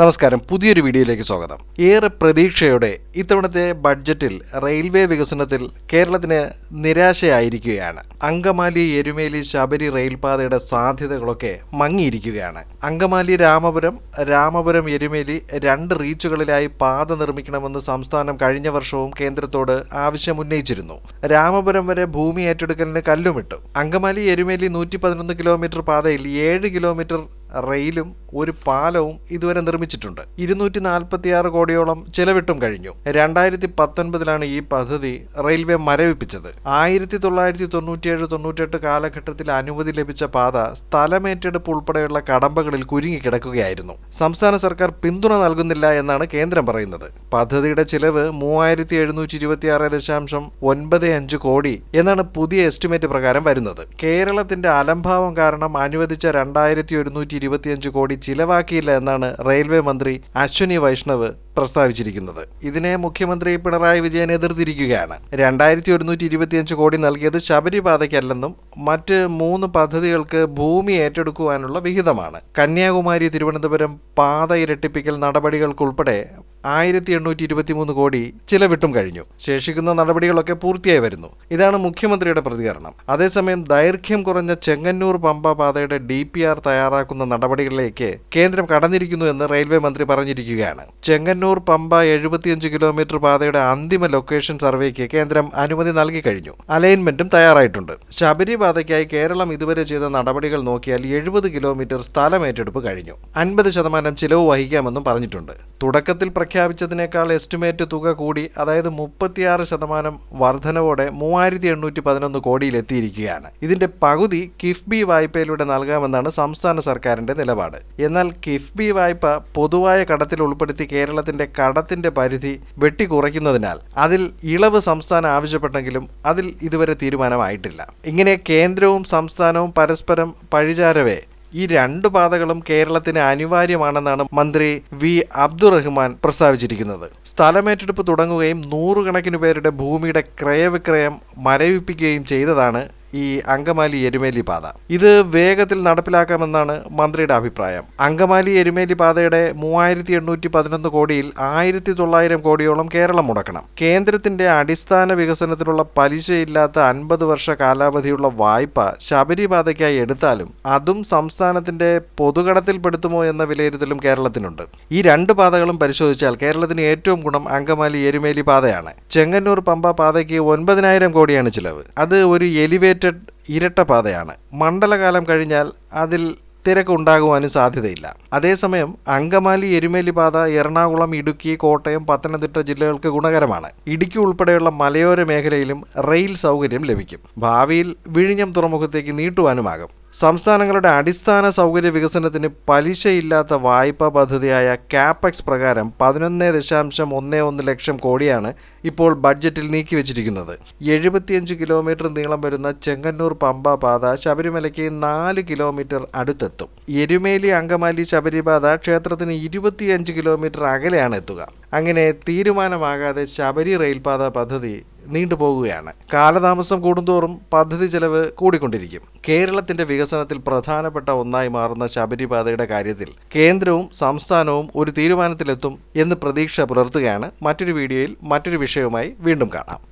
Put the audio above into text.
നമസ്കാരം. പുതിയൊരു വീഡിയോയിലേക്ക് സ്വാഗതം. ഏറെ പ്രതീക്ഷയോടെ ഇത്തവണത്തെ ബഡ്ജറ്റിൽ റെയിൽവേ വികസനത്തിൽ കേരളത്തിന് നിരാശയായിരിക്കുകയാണ്. അങ്കമാലി എരുമേലി ശബരി റെയിൽപാതയുടെ സാധ്യതകളൊക്കെ മങ്ങിയിരിക്കുകയാണ്. അങ്കമാലി രാമപുരം രാമപുരം എരുമേലി രണ്ട് റീച്ചുകളിലായി പാത നിർമ്മിക്കണമെന്ന് സംസ്ഥാനം കഴിഞ്ഞ വർഷവും കേന്ദ്രത്തോട് ആവശ്യമുന്നയിച്ചിരുന്നു. രാമപുരം വരെ ഭൂമി ഏറ്റെടുക്കലിന് കല്ലുമിട്ടു. അങ്കമാലി എരുമേലി നൂറ്റി കിലോമീറ്റർ പാതയിൽ ഏഴ് കിലോമീറ്റർ റെയിലും ഒരു പാലവും ഇതുവരെ നിർമ്മിച്ചിട്ടുണ്ട്. ഇരുന്നൂറ്റി നാൽപ്പത്തിയാറ് കോടിയോളം ചെലവിട്ടും കഴിഞ്ഞു. രണ്ടായിരത്തി പത്തൊൻപതിലാണ് ഈ പദ്ധതി റെയിൽവേ മരവിപ്പിച്ചത്. ആയിരത്തി തൊള്ളായിരത്തി തൊണ്ണൂറ്റിയേഴ് തൊണ്ണൂറ്റെട്ട് കാലഘട്ടത്തിൽ അനുമതി ലഭിച്ച പാത സ്ഥലമേറ്റെടുപ്പ് ഉൾപ്പെടെയുള്ള കടമ്പകളിൽ കുരുങ്ങിക്കിടക്കുകയായിരുന്നു സംസ്ഥാന സർക്കാർ പിന്തുണ നൽകുന്നില്ല എന്നാണ് കേന്ദ്രം പറയുന്നത്. പദ്ധതിയുടെ ചിലവ് മൂവായിരത്തി എഴുന്നൂറ്റി ഇരുപത്തിയാറ് ദശാംശം ഒൻപത് അഞ്ച് കോടി എന്നാണ് പുതിയ എസ്റ്റിമേറ്റ് പ്രകാരം വരുന്നത്. കേരളത്തിന്റെ അലംഭാവം കാരണം അനുവദിച്ച രണ്ടായിരത്തി ഒരുന്നൂറ്റി ഇരുപത്തിയഞ്ച് കോടി ചിലവാക്കിയില്ല എന്നാണ് റെയിൽവേ മന്ത്രി അശ്വനി വൈഷ്ണവ് പ്രസ്താവിച്ചിരിക്കുന്നത്. ഇതിനെ മുഖ്യമന്ത്രി പിണറായി വിജയൻ എതിർത്തിരിക്കുകയാണ്. രണ്ടായിരത്തി ഒരുന്നൂറ്റി ഇരുപത്തിയഞ്ച് കോടി നൽകിയത് ശബരിപാതയ്ക്കല്ലെന്നും മറ്റ് മൂന്ന് പദ്ധതികൾക്ക് ഭൂമി ഏറ്റെടുക്കുവാനുള്ള വിഹിതമാണ്. കന്യാകുമാരി തിരുവനന്തപുരം പാത ഇരട്ടിപ്പിക്കൽ നടപടികൾക്കുൾപ്പെടെ ആയിരത്തി എണ്ണൂറ്റി ഇരുപത്തി മൂന്ന് കോടി ചിലവിട്ടും കഴിഞ്ഞു. ശേഷിക്കുന്ന നടപടികളൊക്കെ പൂർത്തിയായി വരുന്നു. ഇതാണ് മുഖ്യമന്ത്രിയുടെ പ്രതികരണം. അതേസമയം ദൈർഘ്യം കുറഞ്ഞ ചെങ്ങന്നൂർ പമ്പ പാതയുടെ ഡി പി ആർ തയ്യാറാക്കുന്ന നടപടികളിലേക്ക് കേന്ദ്രം കടന്നിരിക്കുന്നു എന്ന് റെയിൽവേ മന്ത്രി പറഞ്ഞിരിക്കുകയാണ്. ചെങ്ങന്നൂർ പമ്പ എഴുപത്തിയഞ്ച് കിലോമീറ്റർ പാതയുടെ അന്തിമ ലൊക്കേഷൻ സർവേക്ക് കേന്ദ്രം അനുമതി നൽകി കഴിഞ്ഞു. അലൈൻമെന്റും തയ്യാറായിട്ടുണ്ട്. ശബരിപാതയ്ക്കായി കേരളം ഇതുവരെ ചെയ്ത നടപടികൾ നോക്കിയാൽ എഴുപത് കിലോമീറ്റർ സ്ഥലം ഏറ്റെടുപ്പ് കഴിഞ്ഞു. അൻപത് ശതമാനം ചിലവ് വഹിക്കാമെന്നും പറഞ്ഞിട്ടുണ്ട്. തുടക്കത്തിൽ പ്രഖ്യാപിച്ചതിനേക്കാൾ എസ്റ്റിമേറ്റ് തുക കൂടി അതായത് മുപ്പത്തിയാറ് ശതമാനം വർധനവോടെ മൂവായിരത്തി എണ്ണൂറ്റി പതിനൊന്ന് കോടിയിലെത്തിയിരിക്കുകയാണ്. ഇതിന്റെ പകുതി കിഫ്ബി വായ്പയിലൂടെ നൽകാമെന്നാണ് സംസ്ഥാന സർക്കാരിന്റെ നിലപാട്. എന്നാൽ കിഫ്ബി വായ്പ പൊതുവായ കടത്തിൽ ഉൾപ്പെടുത്തി കേരളത്തിന്റെ കടത്തിന്റെ പരിധി വെട്ടിക്കുറയ്ക്കുന്നതിനാൽ അതിൽ ഇളവ് സംസ്ഥാനം ആവശ്യപ്പെട്ടെങ്കിലും അതിൽ ഇതുവരെ തീരുമാനമായിട്ടില്ല. ഇങ്ങനെ കേന്ദ്രവും സംസ്ഥാനവും പരസ്പരം പഴിചാരവേ ഈ രണ്ട് പാതകളും കേരളത്തിന് അനിവാര്യമാണെന്നാണ് മന്ത്രി വി. അബ്ദുറഹ്മാൻ പ്രസ്താവിച്ചിരിക്കുന്നത്. സ്ഥലമേറ്റെടുപ്പ് തുടങ്ങുകയും നൂറുകണക്കിന് പേരുടെ ഭൂമിയുടെ ക്രയവിക്രയം മരവിപ്പിക്കുകയും ചെയ്തതാണ് ഈ അങ്കമാലി എരുമേലി പാത. ഇത് വേഗത്തിൽ നടപ്പിലാക്കാമെന്നാണ് മന്ത്രിയുടെ അഭിപ്രായം. അങ്കമാലി എരുമേലി പാതയുടെ മൂവായിരത്തി എണ്ണൂറ്റി പതിനൊന്ന് കോടിയിൽ ആയിരത്തി തൊള്ളായിരം കോടിയോളം കേരളം മുടക്കണം. കേന്ദ്രത്തിന്റെ അടിസ്ഥാന വികസനത്തിനുള്ള പലിശയില്ലാത്ത അൻപത് വർഷ കാലാവധിയുള്ള വായ്പ ശബരിപാതയ്ക്കായി എടുത്താലും അതും സംസ്ഥാനത്തിന്റെ പൊതുകടത്തിൽപ്പെടുത്തുമോ എന്ന വിലയിരുത്തലും കേരളത്തിനുണ്ട്. ഈ രണ്ട് പാതകളും പരിശോധിച്ചാൽ കേരളത്തിന് ഏറ്റവും ഗുണം അങ്കമാലി എരുമേലി പാതയാണ്. ചെങ്ങന്നൂർ പമ്പ പാതയ്ക്ക് ഒൻപതിനായിരം കോടിയാണ് ചിലവ്. അത് ഒരു എലിവേറ്റഡ് ഇരട്ട പാതയാണ്. മണ്ഡലകാലം കഴിഞ്ഞാൽ അതിൽ തിരക്ക് ഉണ്ടാകുവാനും സാധ്യതയില്ല. അതേസമയം അങ്കമാലി എരുമേലി പാത എറണാകുളം ഇടുക്കി കോട്ടയം പത്തനംതിട്ട ജില്ലകൾക്ക് ഗുണകരമാണ്. ഇടുക്കി ഉൾപ്പെടെയുള്ള മലയോര മേഖലയിലും റെയിൽ സൗകര്യം ലഭിക്കും. ഭാവിയിൽ വിഴിഞ്ഞം തുറമുഖത്തേക്ക് നീട്ടുവാനുമാകും. സംസ്ഥാനങ്ങളുടെ അടിസ്ഥാന സൗകര്യ വികസനത്തിന് പലിശയില്ലാത്ത വായ്പാ പദ്ധതിയായ ക്യാപക്സ് പ്രകാരം പതിനൊന്ന് ദശാംശം ഒന്ന് ഒന്ന് ലക്ഷം കോടിയാണ് ഇപ്പോൾ ബഡ്ജറ്റിൽ നീക്കിവച്ചിരിക്കുന്നത്. എഴുപത്തിയഞ്ച് കിലോമീറ്റർ നീളം വരുന്ന ചെങ്ങന്നൂർ പമ്പ പാത ശബരിമലയ്ക്ക് നാല് കിലോമീറ്റർ അടുത്തെത്തും. എരുമേലി അങ്കമാലി ശബരിപാത ക്ഷേത്രത്തിന് ഇരുപത്തിയഞ്ച് കിലോമീറ്റർ അകലെയാണ് എത്തുക. അങ്ങനെ തീരുമാനമാകാതെ ശബരി റെയിൽപാത പദ്ധതി നീണ്ടുപോകുകയാണ്. കാലതാമസം കൂടുന്തോറും പദ്ധതി ചെലവ് കൂടിക്കൊണ്ടിരിക്കും. കേരളത്തിന്റെ വികസനത്തിൽ പ്രധാനപ്പെട്ട ഒന്നായി മാറുന്ന ശബരിപാതയുടെ കാര്യത്തിൽ കേന്ദ്രവും സംസ്ഥാനവും ഒരു തീരുമാനത്തിലെത്തും എന്ന് പ്രതീക്ഷ പുലർത്തുകയാണ്. മറ്റൊരു വീഡിയോയിൽ മറ്റൊരു വിഷയവുമായി വീണ്ടും കാണാം.